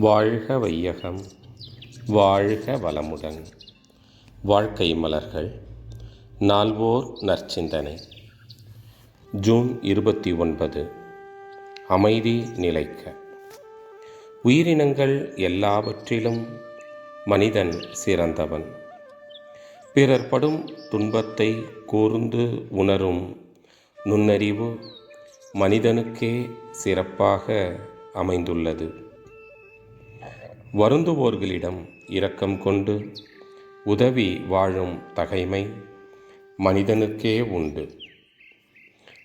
வாழ்க வையகம் வாழ்க வளமுடன். வாழ்க்கை மலர்கள் நால்வோர் நற்சிந்தனை. ஜூன் இருபத்தி ஒன்பது அமைதி நிலைக்க. உயிரினங்கள் எல்லாவற்றிலும் மனிதன் சிறந்தவன். பிறர் படும் துன்பத்தை கூர்ந்து உணரும் நுண்ணறிவு மனிதனுக்கே சிறப்பாக அமைந்துள்ளது. வருந்துவோர்களிடம் இரக்கம் கொண்டு உதவி வாழும் தகைமை மனிதனுக்கே உண்டு.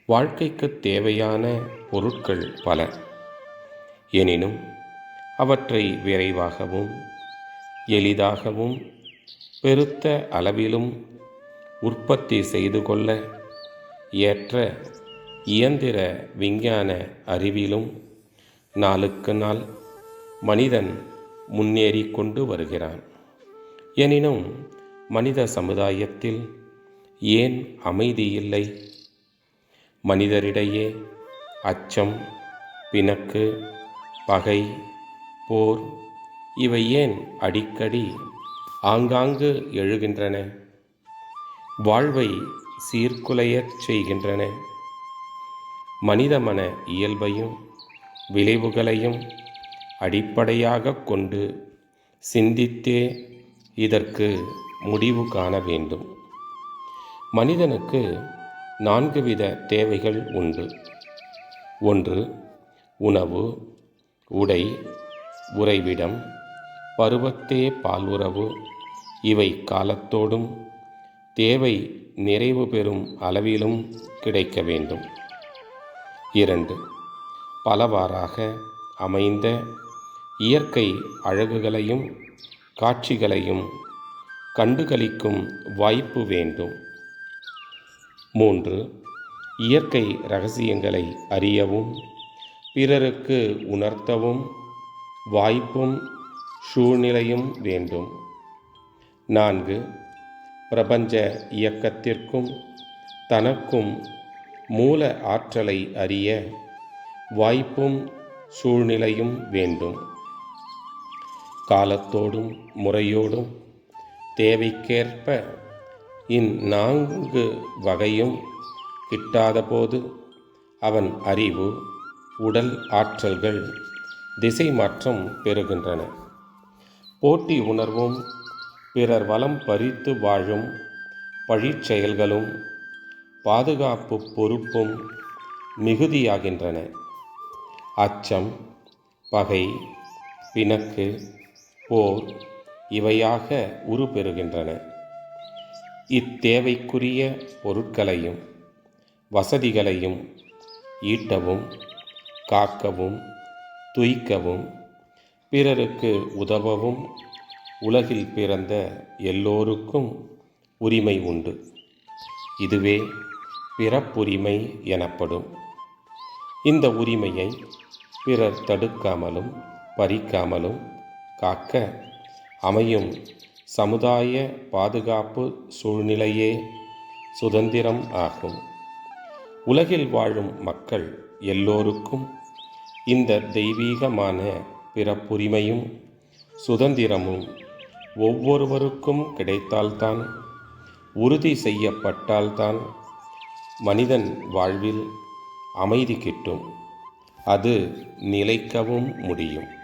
வாழ்க்கைக்கு தேவையான பொருட்கள் பல. எனினும் அவற்றை விரைவாகவும் எளிதாகவும் பெருத்த அளவிலும் உற்பத்தி செய்து கொள்ள ஏற்ற இயந்திர விஞ்ஞான அறிவிலும் நாளுக்கு நாள் மனிதன் முன்னேறி கொண்டு வருகிறான். எனினும் மனித சமுதாயத்தில் ஏன் அமைதி இல்லை மனிதரிடையே அச்சம் பிணக்கு பகை போர் இவை ஏன் அடிக்கடி ஆங்காங்கு எழுகின்றன? வாழ்வை சீர்குலையச் செய்கின்றன. மனிதமன இயல்பையும் விளைவுகளையும் அடிப்படையாக கொண்டு சிந்தித்தே இதற்கு முடிவு காண வேண்டும். மனிதனுக்கு நான்கு வித தேவைகள் உண்டு. ஒன்று உணவு உடை உறைவிடம் பருவத்தே பாலுறவு இவை காலத்தோடும் தேவை நிறைவு பெறும் அளவிலும் கிடைக்க வேண்டும். இரண்டு பலவாறாக அமைந்த இயற்கை அழகுகளையும் காட்சிகளையும் கண்டுகளிக்கும் வாய்ப்பு வேண்டும். மூன்று. இயற்கை ரகசியங்களை அறியவும் பிறருக்கு உணர்த்தவும் வாய்ப்பும் சூழ்நிலையும் வேண்டும். நான்கு. பிரபஞ்ச இயக்கத்திற்கும் தனக்கும் மூல ஆற்றலை அறிய வாய்ப்பும் சூழ்நிலையும் வேண்டும். காலத்தோடும் முறையோடும் தேவைக்கேற்ப இந்நான்கு வகையும் கிட்டாதபோது அவன் அறிவு உடல் ஆற்றல்கள் திசை மாற்றம் பெறுகின்றன. போட்டி உணர்வும் பிறர் வளம் பறித்து வாழும் பழிச்செயல்களும் பாதுகாப்பு பொறுப்பும் மிகுதியாகின்றன. அச்சம் பகை பிணக்கு போர் இவையாக உருப்பெறுகின்றன. இத்தேவைக்குரிய பொருட்களையும் வசதிகளையும் ஈட்டவும் காக்கவும் துய்க்கவும் பிறருக்கு உதவவும் உலகில் பிறந்த எல்லோருக்கும் உரிமை உண்டு. இதுவே பிறப்புரிமை எனப்படும். இந்த உரிமையை பிறர் தடுக்காமலும் பறிக்காமலும் காக்க அமையும் சமுதாய பாதுகாப்பு சூழ்நிலையே சுதந்திரம் ஆகும். உலகில் வாழும் மக்கள் எல்லோருக்கும் இந்த தெய்வீகமான பிறப்புரிமையும் சுதந்திரமும் ஒவ்வொருவருக்கும் கிடைத்தால்தான் உறுதி செய்யப்பட்டால்தான் மனிதன் வாழ்வில் அமைதி கிட்டும். அது நிலைக்கவும் முடியும்.